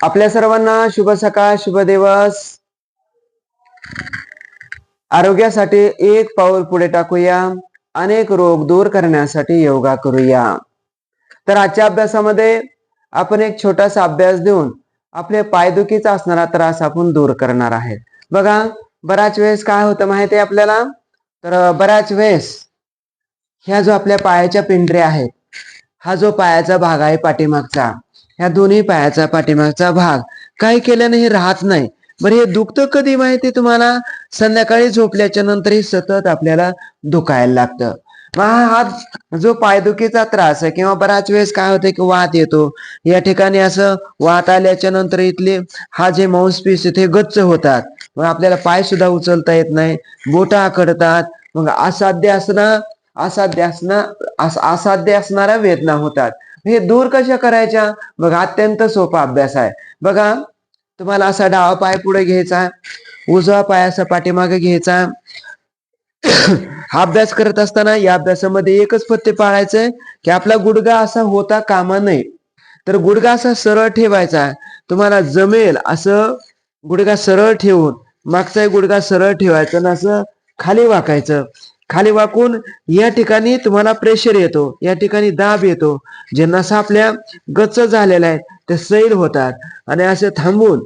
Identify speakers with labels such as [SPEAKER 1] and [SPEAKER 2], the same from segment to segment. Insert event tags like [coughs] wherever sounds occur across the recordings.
[SPEAKER 1] आपल्या सर्वांना शुभ सकाळ शुभ दिवस. आरोग्यासाठी एक पाऊल पुढे टाकूया. अनेक रोग दूर करण्यासाठी योगा करूया. तर आजच्या अभ्यासामध्ये आपण एक छोटासा अभ्यास देऊन आपले पायदुखीचा असणारा त्रास आपण दूर करणार आहे. बघा बराच वेळेस काय होतं माहिती आहे आपल्याला? तर बऱ्याच वेळेस ह्या जो आपल्या पायाच्या पिंढऱ्या आहेत हा जो पायाचा भाग आहे पाठीमागचा ह्या दोन्ही पायाचा पाठीमागचा भाग. काही केल्याने हे राहत नाही. बरं हे दुखतं कधी माहिती तुम्हाला? संध्याकाळी झोपल्याच्या नंतर हे सतत आपल्याला दुखायला लागतं. मग हा जो पायदुखीचा त्रास आहे किंवा बराच वेळेस काय होतं की वात येतो. या ठिकाणी असं वात आल्याच्यानंतर इथले हा जे मांसपीस इथे गच्च होतात. मग आपल्याला पाय सुद्धा उचलता येत नाही. बोटा आकडतात मग असाध्य असणं असाध्य असणं असाध्य असणाऱ्या वेदना होतात. हे दूर कशा करायच्या? बघा अत्यंत सोपा अभ्यास आहे. बघा तुम्हाला असा डावा पाय पुढे घ्यायचा उजवा पाय असा पाठीमागे घ्यायचा [coughs] हा अभ्यास करत असताना या अभ्यासामध्ये एकच पत्ते पाळायचंय की आपला गुडगा असा होता कामा नये. तर गुडगा असा सरळ ठेवायचा तुम्हाला जमेल असं गुडगा सरळ ठेवून मागचा गुडगा सरळ ठेवायचा आणि असं खाली वाकायचं. खाली वाकून या ठिकाणी तुम्हाला प्रेशर येतो. या ठिकाणी दाब येतो. जे नसा आपल्या गच्च झालेल्या आहेत ते सैल होतात. आणि असे थांबून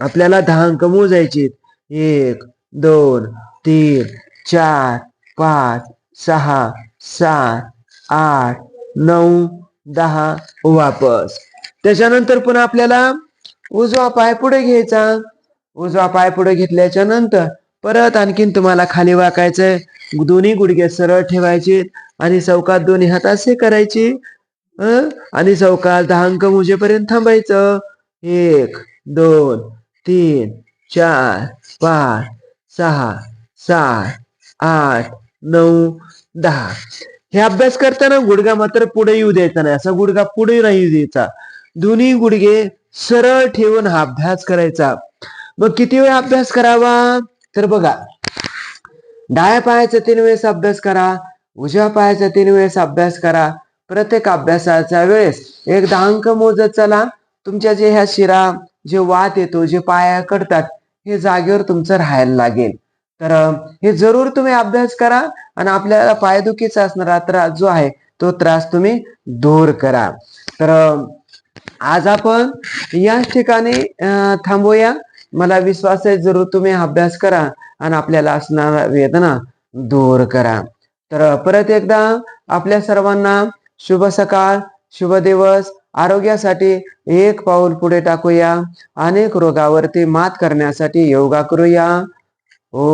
[SPEAKER 1] आपल्याला दहा अंक मोजायचे एक दोन तीन चार पाच सहा सात आठ नऊ दहा वापस. त्याच्यानंतर पुन्हा आपल्याला उजवा पाय पुढे घ्यायचा. उजवा पाय पुढे घेतल्याच्या नंतर परत आणखीन तुम्हाला खाली वाकायचंय. दोन्ही गुडघे सरळ ठेवायचे आणि चौकात दोन्ही हात असे करायचे आणि चौकात दहा अंक मुजेपर्यंत थांबायचं. एक दोन तीन चार पाच सहा सात आठ नऊ दहा. हे अभ्यास करताना गुडघा मात्र पुढे येऊ द्यायचा नाही. असा गुडघा पुढे नाही येऊ द्यायचा. दोन्ही गुडघे सरळ ठेवून हा अभ्यास करायचा. मग किती वेळ अभ्यास करावा? तर बघा डाव्या पायाचा तीन वेळेस अभ्यास करा उजव्या पायाचा तीन वेळेस अभ्यास करा प्रत्येक अभ्यासाच्या वेळेस. एक दहा अंक मोजत चला तुमच्या जे ह्या शिरा जे वात येतो जे पाया कडतात हे जागेवर तुमचं राहायला लागेल. तर हे जरूर तुम्ही अभ्यास करा आणि आपल्याला पायदुखीचा असणारा त्रास जो आहे तो त्रास तुम्ही दूर करा. तर आज आपण याच ठिकाणी थांबूया. मला विश्वास आहे जरूर तुम्ही अभ्यास करा आणि आपल्याला असणारा वेदना दूर करा. तर परत एकदा आपल्या सर्वांना शुभ सकाळ शुभ दिवस. आरोग्यासाठी एक पाऊल पुढे टाकूया. अनेक रोगावरती मात करण्यासाठी योगा करूया. ओ